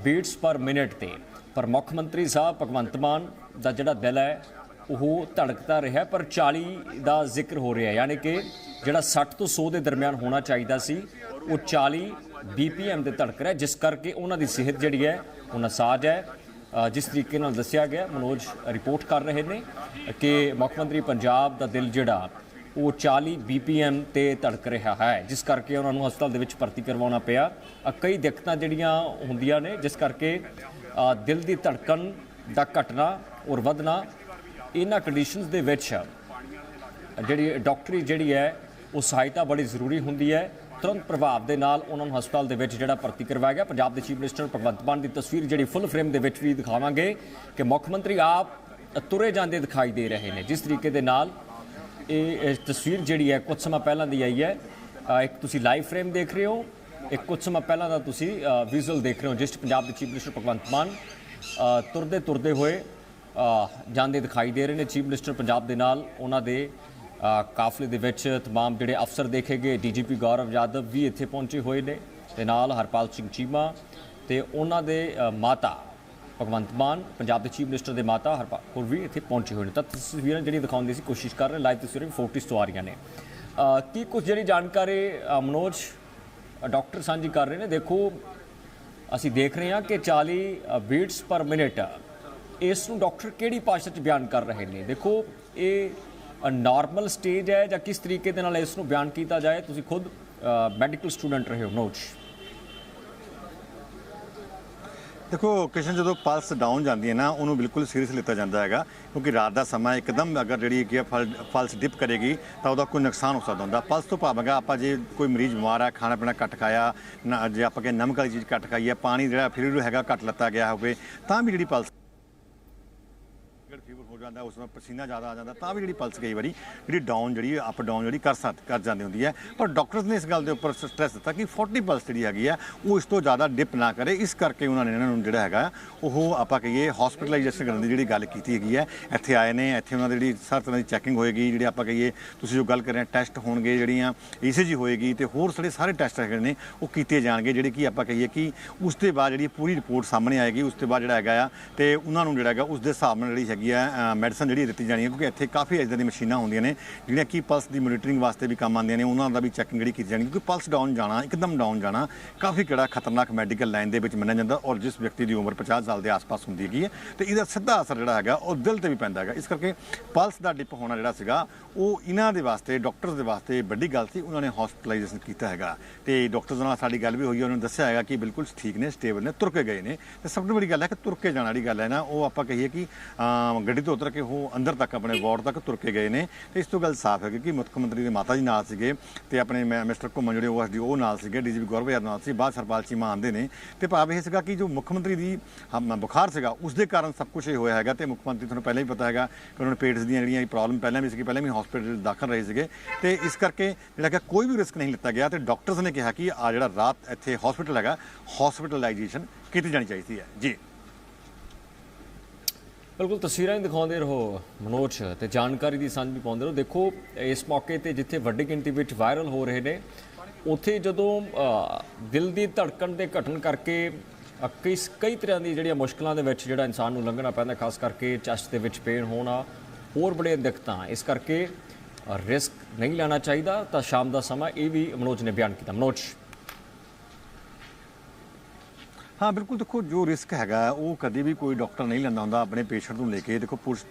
ਬੀਟਸ ਪਰ ਮਿੰਟ ਤੇ। ਪਰ ਮੁੱਖ ਮੰਤਰੀ ਸਾਹਿਬ ਭਗਵੰਤ ਮਾਨ ਦਾ ਜਿਹੜਾ ਦਿਲ ਹੈ, ਉਹ ਧੜਕਦਾ ਰਿਹਾ ਪਰ 40 ਦਾ ਜ਼ਿਕਰ ਹੋ ਰਿਹਾ ਯਾਨੀ ਕਿ ਜਿਹੜਾ 60 ਤੋਂ 100 ਦੇ ਦਰਮਿਆਨ ਹੋਣਾ ਚਾਹੀਦਾ ਸੀ, ਉਹ 40 ਬੀਪੀਐਮ ਦੇ ਧੜਕ ਰਿਹਾ ਜਿਸ ਕਰਕੇ ਉਹਨਾਂ ਦੀ ਸਿਹਤ ਜਿਹੜੀ ਹੈ, ਉਹ ਨਸਾਜ ਹੈ। ਜਿਸ ਤਰੀਕੇ ਨਾਲ ਦੱਸਿਆ ਗਿਆ, ਮਨੋਜ, ਰਿਪੋਰਟ ਕਰ ਰਹੇ ਨੇ ਕਿ ਮੁੱਖ ਮੰਤਰੀ ਪੰਜਾਬ ਦਾ ਦਿਲ ਜਿਹੜਾ, ਉਹ 40 ਬੀਪੀਐਮ ਤੇ ਧੜਕ ਰਿਹਾ ਹੈ। ਜਿਸ ਕਰਕੇ ਉਹਨਾਂ ਨੂੰ ਹਸਪਤਾਲ ਦੇ ਵਿੱਚ ਭਰਤੀ ਕਰਵਾਉਣਾ ਪਿਆ। ਕਈ ਦਿੱਕਤਾਂ ਜਿਹੜੀਆਂ ਹੁੰਦੀਆਂ ਨੇ, ਜਿਸ ਕਰਕੇ ਦਿਲ ਦੀ ਧੜਕਣ ਦਾ ਘਟਣਾ ਔਰ ਵਧਣਾ, ਇਹਨਾਂ ਕੰਡੀਸ਼ਨਸ ਦੇ ਵਿੱਚ ਜਿਹੜੀ ਡਾਕਟਰੀ ਜਿਹੜੀ ਹੈ, ਉਹ ਸਹਾਇਤਾ ਬੜੀ ਜ਼ਰੂਰੀ ਹੁੰਦੀ ਹੈ। ਤੁਰੰਤ ਪ੍ਰਭਾਵ ਦੇ ਨਾਲ ਉਹਨਾਂ ਨੂੰ ਹਸਪਤਾਲ ਦੇ ਵਿੱਚ ਜਿਹੜਾ ਭਰਤੀ ਕਰਵਾਇਆ ਗਿਆ। ਪੰਜਾਬ ਦੇ ਚੀਫ ਮਿਨਿਸਟਰ ਭਗਵੰਤ ਮਾਨ ਦੀ ਤਸਵੀਰ ਜਿਹੜੀ ਫੁੱਲ ਫਰੇਮ ਦੇ ਵਿੱਚ ਵੀ ਦਿਖਾਵਾਂਗੇ ਕਿ ਮੁੱਖ ਮੰਤਰੀ ਆਪ ਤੁਰੇ ਜਾਂਦੇ ਦਿਖਾਈ ਦੇ ਰਹੇ ਨੇ। ਜਿਸ ਤਰੀਕੇ ਦੇ ਨਾਲ ਇਹ ਤਸਵੀਰ ਜਿਹੜੀ ਹੈ ਕੁਝ ਸਮਾਂ ਪਹਿਲਾਂ ਦੀ ਆਈ ਹੈ। ਇੱਕ ਤੁਸੀਂ ਲਾਈਵ ਫਰੇਮ ਦੇਖ ਰਹੇ ਹੋ, ਇੱਕ ਕੁਝ ਸਮਾਂ ਪਹਿਲਾਂ ਦਾ ਤੁਸੀਂ ਵਿਜ਼ੂਅਲ ਦੇਖ ਰਹੇ ਹੋ, ਜਿਸ 'ਚ ਪੰਜਾਬ ਦੇ ਚੀਫ ਮਿਨਿਸਟਰ ਭਗਵੰਤ ਮਾਨ ਤੁਰਦੇ ਤੁਰਦੇ ਹੋਏ ਜਾਂਦੇ ਦਿਖਾਈ ਦੇ ਰਹੇ ਨੇ। ਚੀਫ ਮਿਨਿਸਟਰ ਪੰਜਾਬ ਦੇ ਨਾਲ ਉਹਨਾਂ ਦੇ ਕਾਫਲੇ ਦੇ ਵਿੱਚ तमाम ਜਿਹੜੇ ਅਫਸਰ ਦੇਖੇ ਗਏ ਡੀਜੀਪੀ ਗੌਰਵ ਯਾਦਵ ਵੀ ਇੱਥੇ ਪਹੁੰਚੇ ਹੋਏ ਨੇ ਤੇ ਨਾਲ ਹਰਪਾਲ ਸਿੰਘ ਚੀਮਾ ਤੇ ਉਹਨਾਂ ਦੇ ਅ, ਮਾਤਾ ਭਗਵੰਤ ਮਾਨ ਪੰਜਾਬ ਦੇ ਚੀਫ ਮਿਨਿਸਟਰ ਦੇ ਮਾਤਾ ਹਰਪਾਲ ਕੌਰ ਵੀ ਇੱਥੇ ਪਹੁੰਚੇ ਹੋਏ ਨੇ ਤਾਂ ਤਸਵੀਰਾਂ ਜਿਹੜੀਆਂ ਦਿਖਾਉਣ ਦੀ ਸੀ ਕੋਸ਼ਿਸ਼ ਕਰ ਰਹੇ ਲਾਈਵ ਤਸਵੀਰਾਂ ਫੋਟੋਸ ਤੋਂ ਆ ਰਹੀਆਂ ਨੇ ਅ, ਕੀ ਕੁਝ ਜਿਹੜੀ ਜਾਣਕਾਰੀ ਅ, ਮਨੋਜ ਅ, ਡਾਕਟਰ ਸਾਂਝੀ ਕਰ ਰਹੇ ਨੇ ਦੇਖੋ ਅਸੀਂ ਦੇਖ ਰਹੇ ਹਾਂ ਕਿ 40 ਬੀਟਸ ਪਰ ਮਿੰਟ ਇਸ ਨੂੰ ਡਾਕਟਰ ਕਿਹੜੀ ਭਾਸ਼ਾ 'ਚ ਬਿਆਨ ਕਰ ਰਹੇ ਨੇ ਦੇਖੋ ਇਹ ਨਾਰਮਲ ਸਟੇਜ ਹੈ ਜਾਂ ਕਿਸ ਤਰੀਕੇ ਦੇ ਨਾਲ ਇਸ ਨੂੰ ਬਿਆਨ ਕੀਤਾ ਜਾਏ? ਤੁਸੀਂ ਖੁਦ ਮੈਡੀਕਲ ਸਟੂਡੈਂਟ ਰਹੇ ਹੋ ਨੋਚ ਦੇਖੋ ਕਿਸ਼ਨ ਜਦੋਂ ਪਲਸ ਡਾਊਨ ਜਾਂਦੀ ਹੈ ਨਾ, ਉਹਨੂੰ ਬਿਲਕੁਲ ਸੀਰੀਅਸ ਲਿੱਤਾ ਜਾਂਦਾ ਹੈਗਾ, ਕਿਉਂਕਿ ਰਾਤ ਦਾ ਸਮਾਂ ਇੱਕਦਮ ਅਗਰ ਜਿਹੜੀ ਕੀ ਪਲਸ ਡਿਪ ਕਰੇਗੀ, ਤਾਂ ਉਹਦਾ ਕੋਈ ਨੁਕਸਾਨ ਹੋ ਸਕਦਾ ਹੁੰਦਾ। ਪਲਸ ਤੋਂ ਭਾਵਗਾ ਆਪਾਂ ਜੇ ਕੋਈ ਮਰੀਜ਼ ਬਿਮਾਰ ਹੈ ਖਾਣਾ ਪੀਣਾ ਘੱਟ ਖਾਇਆ, ਨਾ- ਜੇ ਆਪਾਂ ਕਿ ਨਮਕ ਵਾਲੀ ਚੀਜ਼ ਘੱਟ ਖਾਈ ਹੈ ਪਾਣੀ ਜਿਹੜਾ, ਫਿਰ ਹੈਗਾ, ਘੱਟ ਲੱਤਾ ਗਿਆ ਹੋਵੇ, ਤਾਂ ਵੀ ਜਿਹੜੀ ਪਲਸ ਜਾਂਦਾ, ਉਸ ਵਿੱਚ ਪਸੀਨਾ ਜ਼ਿਆਦਾ ਆ ਜਾਂਦਾ, ਤਾਂ ਵੀ ਜਿਹੜੀ ਪਲਸ ਕਈ ਵਾਰੀ ਜਿਹੜੀ ਡਾਊਨ ਜਿਹੜੀ ਅਪ ਡਾਊਨ ਜਿਹੜੀ ਕਰ ਸਕ, ਕਰ ਜਾਂਦੀ ਹੁੰਦੀ ਹੈ। ਪਰ ਡਾਕਟਰਸ ਨੇ ਇਸ ਗੱਲ ਦੇ ਉੱਪਰ ਸਟ੍ਰੈਸ ਦਿੱਤਾ ਕਿ 40 ਪਲਸ ਜਿਹੜੀ ਹੈਗੀ ਆ ਉਹ ਇਸ ਤੋਂ ਜ਼ਿਆਦਾ ਡਿਪ ਨਾ ਕਰੇ। ਇਸ ਕਰਕੇ ਉਹਨਾਂ ਨੇ ਇਹਨਾਂ ਨੂੰ ਜਿਹੜਾ ਹੈਗਾ, ਉਹ ਆਪਾਂ ਕਹੀਏ ਹਸਪੀਟਲਾਈਜੇਸ਼ਨ ਕਰਨ ਦੀ ਜਿਹੜੀ ਗੱਲ ਕੀਤੀ ਹੈਗੀ ਹੈ, ਇੱਥੇ ਆਏ ਨੇ, ਇੱਥੇ ਉਹਨਾਂ ਦੀ ਜਿਹੜੀ ਹਰ ਤਰ੍ਹਾਂ ਦੀ ਚੈਕਿੰਗ ਹੋਏਗੀ, ਜਿਹੜੀ ਆਪਾਂ ਕਹੀਏ, ਤੁਸੀਂ ਜੋ ਗੱਲ ਕਰ ਰਹੇ ਟੈਸਟ ਹੋਣਗੇ ਜਿਹੜੀਆਂ ਈਸੀਜੀ ਹੋਏਗੀ ਤੇ ਹੋਰ ਸਾਰੇ ਸਾਰੇ ਟੈਸਟ ਹੈਗੇ ਨੇ, ਉਹ ਕੀਤੇ ਜਾਣਗੇ, ਜਿਹੜੇ ਕਿ ਆਪਾਂ ਕਹੀਏ ਕਿ ਉਸ ਤੋਂ ਬਾਅਦ ਜਿਹੜੀ ਪੂਰੀ ਰਿਪੋਰਟ ਸਾਹਮਣੇ ਆਏਗੀ, ਉਸ ਤੋਂ ਬਾਅਦ ਜਿਹੜਾ ਹੈਗਾ ਆ, ਤੇ ਉਹਨਾਂ ਨੂੰ ਜਿਹੜਾ ਹੈਗਾ, ਉਸ ਦੇ ਹਿਸਾਬ ਨਾਲ ਜਿਹੜੀ ਹੈਗੀ ਆ ਮੈਡੀਸਨ ਜਿਹੜੀ ਦਿੱਤੀ ਜਾਣੀ ਹੈ, ਕਿਉਂਕਿ ਇੱਥੇ ਕਾਫੀ ਇਦਾਂ ਦੀ ਮਸ਼ੀਨਾਂ ਹੁੰਦੀਆਂ ਨੇ, ਜਿਹੜੀਆਂ ਕਿ ਪਲਸ ਦੀ ਮੋਨੀਟਰਿੰਗ ਵਾਸਤੇ ਵੀ ਕੰਮ ਆਉਂਦੀਆਂ ਨੇ, ਉਹਨਾਂ ਦਾ ਵੀ ਚੈਕਿੰਗ ਜਿਹੜੀ ਕੀਤੀ ਜਾਣੀ, ਕਿਉਂਕਿ ਪਲਸ ਡਾਊਨ ਜਾਣਾ, ਇੱਕਦਮ ਡਾਊਨ ਜਾਣਾ, ਕਾਫੀ ਕਿਹੜਾ ਖਤਰਨਾਕ ਮੈਡੀਕਲ ਲਾਈਨ ਦੇ ਵਿੱਚ ਮੰਨਿਆ ਜਾਂਦਾ, ਔਰ ਜਿਸ ਵਿਅਕਤੀ ਦੀ ਉਮਰ 50 ਸਾਲ ਦੇ ਆਸ-ਪਾਸ ਹੁੰਦੀ ਹੈਗੀ ਹੈ, ਤੇ ਇਹਦਾ ਸਿੱਧਾ ਅਸਰ ਜਿਹੜਾ ਹੈਗਾ, ਉਹ ਦਿਲ ਤੇ ਵੀ ਪੈਂਦਾ ਹੈਗਾ। ਇਸ ਕਰਕੇ ਪਲਸ ਦਾ ਡਿਪ ਹੋਣਾ ਜਿਹੜਾ ਸੀਗਾ, ਉਹ ਇਹਨਾਂ ਦੇ ਵਾਸਤੇ ਡਾਕਟਰਸ ਦੇ ਵਾਸਤੇ ਵੱਡੀ ਗੱਲ ਸੀ, ਉਹਨਾਂ ਨੇ ਹਸਪੀਟਲਾਈਜੇਸ਼ਨ ਕੀਤਾ ਹੈਗਾ। ਤੇ ਡਾਕਟਰਸ ਨਾਲ ਸਾਡੀ ਗੱਲ ਵੀ ਹੋਈ ਉਹਨਾਂ ਨੇ ਦੱਸਿਆ ਹੈਗਾ ਕਿ ਬਿਲਕੁਲ ਠੀਕ ਨੇ ਸਟੇਬਲ ਨੇ, ਤੁਰ ਕੇ ਗਏ ਨੇ। ਤੇ ਸਭ ਤੋਂ ਵੱਡੀ ਗੱਲ ਹੈ ਕਿ ਤੁਰ ਕੇ ਜਾਣ ਵਾਲੀ ਗੱਲ ਹੈ ਨਾ, ਉਹ ਆਪਾਂ ਕਹੀਏ ਕਿ ਗੱਡੀ ਤੋਂ ਉਤਰ ਕੇ ਉਹ ਅੰਦਰ ਤੱਕ ਆਪਣੇ ਵਾਰਡ ਤੱਕ ਤੁਰ ਕੇ ਗਏ ਨੇ। ਤੇ ਇਸ ਤੋਂ ਗੱਲ ਸਾਫ਼ ਹੈ ਕਿ ਮੁੱਖ ਮੰਤਰੀ ਦੇ ਮਾਤਾ ਜੀ ਨਾਲ ਸੀਗੇ ਤੇ ਆਪਣੇ ਮੈਂ- ਮਿਸਟਰ ਘੁੰਮਣ ਜਿਹੜੇ ਉਹ ਉਹ ਨਾਲ ਸੀਗੇ ਡੀਜੀਪੀ ਗੌਰਵ ਯਾਦਵ ਨਾਲ ਸੀ, ਬਾਅਦ ਸਰਪਾਲ ਚੀਮਾ ਆਂਦੇ ਨੇ। ਤੇ ਭਾਵ ਇਹ ਸੀਗਾ ਕਿ ਜੋ ਮੁੱਖ ਮੰਤਰੀ ਦੀ ਹਮ- ਬੁਖਾਰ ਸੀਗਾ, ਉਸ ਦੇ ਕਾਰਨ ਸਭ ਕੁਝ ਇਹ ਹੋਇਆ ਹੈਗਾ ਤੇ ਮੁੱਖ ਮੰਤਰੀ ਤੁਹਾਨੂੰ ਪਹਿਲਾਂ ਹੀ ਪਤਾ ਹੈਗਾ ਕਿ ਉਹਨਾਂ ਨੂੰ ਪੇਟਸ ਦੀਆਂ ਜਿਹੜੀਆਂ ਪ੍ਰੋਬਲਮ ਪਹਿਲਾਂ ਵੀ ਸੀਗੀ, ਪਹਿਲਾਂ ਵੀ ਹਸਪੀਟਲ ਦਾਖਲ ਰਹੇ ਸੀਗੇ। ਤੇ ਇਸ ਕਰਕੇ ਜਿਹੜਾ ਕਿ ਕੋਈ ਵੀ ਰਿਸਕ ਨਹੀਂ ਲਿੱਤਾ ਗਿਆ ਤੇ ਡਾਕਟਰਸ ਨੇ ਕਿਹਾ ਕਿ ਆ ਜਿਹੜਾ ਰਾਤ ਇੱਥੇ ਹਸਪੀਟਲ ਹੈਗਾ ਹਸਪੀਟਲਾਈਜੇਸ਼ਨ ਕੀਤੀ ਜਾਣੀ ਚਾਹੀਦੀ ਹੈ। ਜੀ। ਬਿਲਕੁਲ ਤਸਵੀਰਾਂ ਹੀ ਦਿਖਾਉਂਦੇ ਰਹੋ, ਮਨੋਜ, ਤੇ ਜਾਣਕਾਰੀ ਦੀ ਸਾਂਝ ਵੀ ਪਾਉਂਦੇ ਰਹੋ। ਦੇਖੋ, ਇਸ ਮੌਕੇ ਤੇ ਜਿੱਥੇ ਵੱਡੀ ਗਿਣਤੀ ਵਿੱਚ ਵਾਇਰਲ ਹੋ ਰਹੇ ਨੇ, ਉੱਥੇ ਜਦੋਂ ਦਿਲ ਦੀ ਧੜਕਣ ਦੇ ਘਟਣ ਕਰਕੇ ਕਈ ਕਈ ਤਰ੍ਹਾਂ ਦੀ ਜਿਹੜੀਆਂ ਮੁਸ਼ਕਲਾਂ ਦੇ ਵਿੱਚ ਜਿਹੜਾ ਇਨਸਾਨ ਨੂੰ ਲੰਘਣਾ ਪੈਂਦਾ, ਖਾਸ ਕਰਕੇ ਚੈਸਟ ਦੇ ਵਿੱਚ ਪੇਨ ਹੋਣਾ, ਹੋਰ ਬੜੇ ਦਿੱਕਤਾਂ। ਇਸ ਕਰਕੇ ਰਿਸਕ ਨਹੀਂ ਲੈਣਾ ਚਾਹੀਦਾ, ਤਾਂ ਸ਼ਾਮ ਦਾ ਸਮਾਂ ਇਹ ਵੀ ਮਨੋਜ ਨੇ ਬਿਆਨ ਕੀਤਾ। ਮਨੋਜ। ਹਾਂ, ਬਿਲਕੁਲ ਦੇਖੋ, ਜੋ ਰਿਸਕ ਹੈਗਾ, ਉਹ ਕਦੇ ਵੀ ਕੋਈ ਡਾਕਟਰ ਨਹੀਂ ਲੈਂਦਾ ਹੁੰਦਾ ਆਪਣੇ ਪੇਸ਼ੈਂਟ ਨੂੰ ਲੈ ਕੇ। ਦੇਖੋ, ਪੁਲਿਸ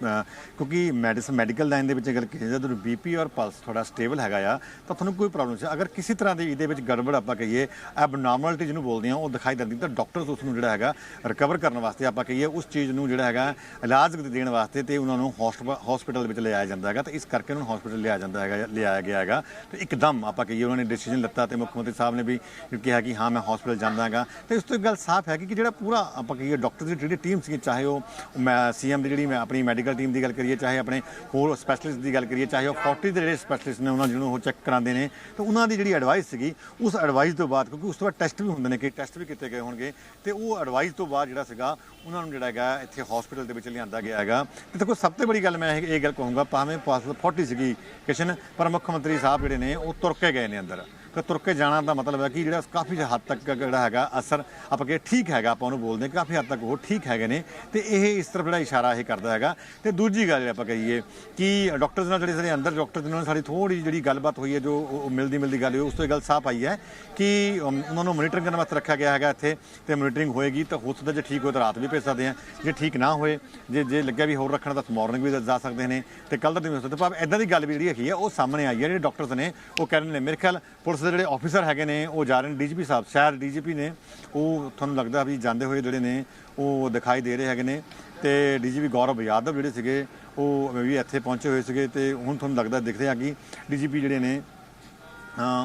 ਕਿਉਂਕਿ ਮੈਡੀਸਨ ਮੈਡੀਕਲ ਲਾਈਨ ਦੇ ਵਿੱਚ ਅਗਰ ਕਿਸੇ ਦਾ ਤੁਹਾਨੂੰ ਬੀਪੀ ਔਰ ਪਲਸ ਥੋੜਾ ਸਟੇਬਲ ਹੈਗਾ ਆ, ਤਾਂ ਤੁਹਾਨੂੰ ਕੋਈ ਪ੍ਰੋਬਲਮ ਨਹੀਂ। ਅਗਰ ਕਿਸੇ ਤਰ੍ਹਾਂ ਦੀ ਇਹਦੇ ਵਿੱਚ ਗੜਬੜ ਆਪਾਂ ਕਹੀਏ ਐਬਨੋਰਮਲਟੀ ਜਿਹਨੂੰ ਬੋਲਦੇ ਆ, ਉਹ ਦਿਖਾਈ ਦਿੰਦੀ ਤਾਂ ਡਾਕਟਰਸ ਉਸ ਨੂੰ ਜਿਹੜਾ ਹੈਗਾ ਰਿਕਵਰ ਕਰਨ ਵਾਸਤੇ ਆਪਾਂ ਕਹੀਏ, ਉਸ ਚੀਜ਼ ਨੂੰ ਜਿਹੜਾ ਹੈਗਾ, ਇਲਾਜ ਦੇਣ ਵਾਸਤੇ ਤੇ ਉਹਨਾਂ ਨੂੰ ਹਸਪੀਟਲ ਵਿੱਚ ਲਿਆਇਆ ਜਾਂਦਾ ਹੈਗਾ ਤੇ ਇਸ ਕਰਕੇ ਉਹਨਾਂ ਨੂੰ ਹਸਪੀਟਲ ਲਿਆਇਆ ਜਾਂਦਾ ਹੈਗਾ, ਲਿਆਇਆ ਗਿਆ ਹੈਗਾ। ਤੇ ਇੱਕਦਮ ਆਪਾਂ ਕਹੀਏ, ਉਹਨਾਂ ਨੇ ਡਿਸੀਜਨ ਲਿੱਤਾ ਤੇ ਮੁੱਖ ਮੰਤਰੀ ਸਾਹਿਬ ਨੇ ਵੀ ਕਿਹਾ ਕਿ ਹਾਂ, ਮੈਂ ਹਸਪੀਟਲ ਜਾਂਦਾ ਹੈਗਾ। ਤੇ ਉਸ ਤੋਂ ਇੱਕ ਗੱਲ ਸਾਫ਼ ਹੈ ਕਿ ਜਿਹੜਾ ਪੂਰਾ ਆਪਾਂ ਕਹੀਏ ਡਾਕਟਰ ਦੀ ਜਿਹੜੀ ਟੀਮ ਸੀ ਚਾਹੇ ਉਹ ਮੈਂ ਸੀਐਮ ਦੀ ਜਿਹੜੀ ਮੈਂ ਆਪਣੀ ਮੈਡੀਕਲ ਟੀਮ ਦੀ ਗੱਲ ਕਰੀਏ, ਚਾਹੇ ਆਪਣੇ ਹੋਰ ਸਪੈਸ਼ਲਿਸਟ ਦੀ ਗੱਲ ਕਰੀਏ, ਚਾਹੇ ਉਹ 40 ਦੇ ਜਿਹੜੇ ਸਪੈਸ਼ਲਿਸਟ ਨੇ ਉਹਨਾਂ ਜਿਹਨੂੰ ਉਹ ਚੈੱਕ ਕਰਾਉਂਦੇ ਨੇ, ਤੇ ਉਹਨਾਂ ਦੀ ਜਿਹੜੀ ਐਡਵਾਈਸ ਸੀਗੀ, ਉਸ ਐਡਵਾਈਸ ਤੋਂ ਬਾਅਦ, ਕਿਉਂਕਿ ਉਸ ਤੋਂ ਬਾਅਦ ਟੈਸਟ ਵੀ ਹੁੰਦੇ ਨੇ ਕਿ ਟੈਸਟ ਵੀ ਕੀਤੇ ਗਏ ਹੋਣਗੇ, ਤੇ ਉਹ ਐਡਵਾਈਸ ਤੋਂ ਬਾਅਦ ਜਿਹੜਾ ਸੀਗਾ, ਉਹਨਾਂ ਨੂੰ ਜਿਹੜਾ ਹੈਗਾ ਇੱਥੇ ਹਸਪੀਟਲ ਦੇ ਵਿੱਚ ਲਿਆਂਦਾ ਗਿਆ ਹੈਗਾ। ਤੇ ਦੇਖੋ, ਸਭ ਤੋਂ ਬੜੀ ਗੱਲ ਮੈਂ ਇਹ ਇਹ ਗੱਲ ਕਹੂੰਗਾ, ਭਾਵੇਂ ਪਾਸ 40 ਸੀਗੀ, ਕਿਸ਼ਨ, ਪਰ ਮੁੱਖ ਮੰਤਰੀ ਸਾਹਿਬ ਜਿਹੜੇ ਨੇ, ਉਹ ਤੁਰ ਕੇ ਗਏ ਨੇ ਅੰਦਰ। ਕਿ ਤੁਰ ਕੇ ਜਾਣਾ ਦਾ ਮਤਲਬ ਹੈ ਕਿ ਜਿਹੜਾ ਕਾਫੀ ਹੱਦ ਤੱਕ ਜਿਹੜਾ ਹੈਗਾ ਅਸਰ ਆਪਾਂ ਕਿ ਠੀਕ ਹੈਗਾ ਆਪਾਂ ਉਹਨੂੰ ਬੋਲਦੇ ਹਾਂ, ਕਾਫੀ ਹੱਦ ਤੱਕ ਉਹ ਠੀਕ ਹੈਗੇ ਨੇ। ਤੇ ਇਹ ਇਸ ਤਰ੍ਹਾਂ ਜਿਹੜਾ ਇਸ਼ਾਰਾ ਇਹ ਕਰਦਾ ਹੈਗਾ। ਤੇ ਦੂਜੀ ਗੱਲ ਆਪਾਂ ਕਹੀਏ ਕਿ ਡਾਕਟਰਸ ਨਾਲ ਜਿਹੜੇ ਸਾਡੇ ਅੰਦਰ ਡਾਕਟਰ ਨਾਲ ਸਾਡੀ ਥੋੜੀ ਜਿਹੜੀ ਗੱਲਬਾਤ ਹੋਈ ਹੈ ਜੋ ਉਹ ਮਿਲਦੀ ਮਿਲਦੀ ਗੱਲ ਹੋਈ ਉਸ ਤੋਂ ਇਹ ਗੱਲ ਸਾਫ਼ ਆਈ ਹੈ ਕਿ ਉਹਨਾਂ ਨੂੰ ਮੋਨੀਟਰਿੰਗ ਕਰਨ ਵਾਸਤੇ ਰੱਖਿਆ ਗਿਆ ਹੈਗਾ ਇੱਥੇ। ਤੇ ਮੋਨੀਟਰਿੰਗ ਹੋਏਗੀ ਤਾਂ ਹੋ ਸਕਦਾ ਜੇ ਠੀਕ ਹੋਏ ਤਾਂ ਰਾਤ ਵੀ ਭੇਜ ਸਕਦੇ ਆ ਜੇ ਠੀਕ ਨਾ ਹੋਏ ਜੇ ਜੇ ਲੱਗਿਆ ਵੀ ਹੋਰ ਰੱਖਣਾ ਤਾਂ ਮਾਰਨਿੰਗ ਵੀ ਜਾ ਸਕਦੇ ਨੇ। ਤੇ ਕੱਲ ਦਾ ਦਿਨ ਹੋ ਸਕਦਾ। ਪਰ ਇਦਾਂ ਦੀ ਗੱਲ ਵੀ ਜਿਹੜੀ ਹੈਗੀ ਹੈ ਉਹ ਸਾਹਮਣੇ ਆਈ ਹੈ ਜਿਹੜੇ ਡਾਕਟਰਸ ਨੇ ਉਹ ਕਹਿ ਰਹੇ ਨੇ ਮੇਰੇ ਖਿਆਲ ਪੁਲਿਸ ਦੇ ਜਿਹੜੇ ਆਫੀਸਰ ਹੈਗੇ ਨੇ, ਉਹ ਜਾ ਰਹੇ ਨੇ ਡੀਜੀਪੀ ਸਾਹਿਬ। ਸ਼ਾਇਦ ਡੀਜੀਪੀ ਨੇ, ਉਹ ਤੁਹਾਨੂੰ ਲੱਗਦਾ ਵੀ ਜਾਂਦੇ ਹੋਏ ਜਿਹੜੇ ਨੇ, ਉਹ ਦਿਖਾਈ ਦੇ ਰਹੇ ਹੈਗੇ ਨੇ। ਤੇ ਡੀਜੀਪੀ ਗੌਰਵ ਯਾਦਵ ਜਿਹੜੇ ਸੀਗੇ, ਉਹ ਵੀ ਇੱਥੇ ਪਹੁੰਚੇ ਹੋਏ ਸੀਗੇ ਤੇ ਹੁਣ ਤੁਹਾਨੂੰ ਲੱਗਦਾ ਦਿਖਦੇ ਆ ਕਿ ਡੀਜੀਪੀ ਜਿਹੜੇ ਨੇ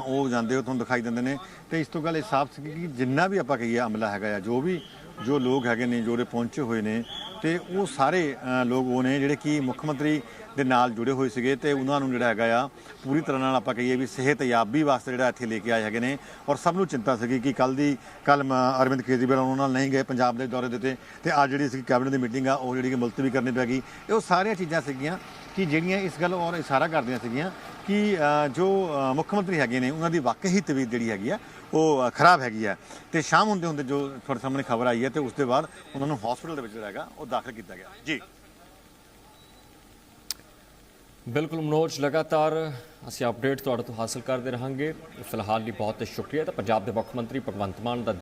ਉਹ ਜਾਂਦੇ ਹੋ ਤੁਹਾਨੂੰ ਦਿਖਾਈ ਦਿੰਦੇ ਨੇ। ਤੇ ਇਸ ਤੋਂ ਗੱਲ ਇਹ ਸਾਫ਼ ਸੀ ਕਿ ਜਿੰਨਾ ਵੀ ਆਪਾਂ ਕਹੀਏ ਅਮਲਾ ਹੈਗਾ ਆ, ਜੋ ਵੀ, ਜੋ ਲੋਕ ਹੈਗੇ ਨੇ ਜੋੜੇ ਪਹੁੰਚੇ ਹੋਏ ਨੇ, ਤੇ ਉਹ ਸਾਰੇ ਲੋਕ ਉਹ ਨੇ ਜਿਹੜੇ ਕਿ ਮੁੱਖ ਮੰਤਰੀ ਦੇ ਨਾਲ ਜੁੜੇ ਹੋਏ ਸੀਗੇ ਤੇ ਉਹਨਾਂ ਨੂੰ ਜਿਹੜਾ ਹੈਗਾ ਆ, ਪੂਰੀ ਤਰ੍ਹਾਂ ਨਾਲ ਆਪਾਂ ਕਹੀਏ ਵੀ ਸਿਹਤਯਾਬੀ ਵਾਸਤੇ ਜਿਹੜਾ ਇੱਥੇ ਲੈ ਕੇ ਆਏ ਹੈਗੇ ਨੇ। ਔਰ ਸਭ ਨੂੰ ਚਿੰਤਾ ਸੀਗੀ ਕਿ ਕੱਲ ਦੀ ਕੱਲ ਅਰਵਿੰਦ ਕੇਜਰੀਵਾਲ ਉਹਨਾਂ ਨਾਲ ਨਹੀਂ ਗਏ ਪੰਜਾਬ ਦੇ ਦੌਰੇ ਦੇ ਉੱਤੇ ਤੇ ਅੱਜ ਜਿਹੜੀ ਸੀ ਕੈਬਨਿਟ ਦੀ ਮੀਟਿੰਗ ਆ, ਉਹ ਜਿਹੜੀ ਕਿ ਮੁਲਤਵੀ ਕਰਨੀ ਪੈ ਗਈ। ਇਹ ਉਹ ਸਾਰੀਆਂ ਚੀਜ਼ਾਂ ਸੀਗੀਆਂ ਕਿ ਜਿਹੜੀਆਂ ਇਸ ਗੱਲ ਔਰ ਇਸ਼ਾਰਾ ਕਰਦੀਆਂ ਸੀਗੀਆਂ ਕਿ ਜੋ ਮੁੱਖ ਮੰਤਰੀ ਹੈਗੇ ਨੇ, ਉਹਨਾਂ ਦੀ ਵਾਕਈ ਤਬੀਅਤ ਜਿਹੜੀ ਹੈਗੀ ਆ, ਉਹ ਖਰਾਬ ਹੈਗੀ ਆ। ਤੇ ਸ਼ਾਮ ਹੁੰਦੇ ਹੁੰਦੇ ਜੋ ਤੁਹਾਡੇ ਸਾਹਮਣੇ ਖਬਰ ਆਈ ਹੈ ਤੇ ਉਸ ਦੇ ਬਾਅਦ ਉਹਨਾਂ ਨੂੰ ਹਸਪੀਟਲ ਦੇ ਵਿੱਚ ਜਿਹੜਾ ਹੈਗਾ, ਉਹ ਦਾਖਲ ਕੀਤਾ ਗਿਆ। ਜੀ। ਬਿਲਕੁਲ ਮਨੋਜ, ਲਗਾਤਾਰ ਅਸੀਂ ਅਪਡੇਟ ਤੁਹਾਡੇ ਤੋਂ ਹਾਸਲ ਕਰਦੇ ਰਹਾਂਗੇ। ਫਿਲਹਾਲ ਲਈ ਬਹੁਤ ਸ਼ੁਕਰੀਆ। ਤਾਂ ਪੰਜਾਬ ਦੇ ਮੁੱਖ ਮੰਤਰੀ ਭਗਵੰਤ ਮਾਨ ਦਾ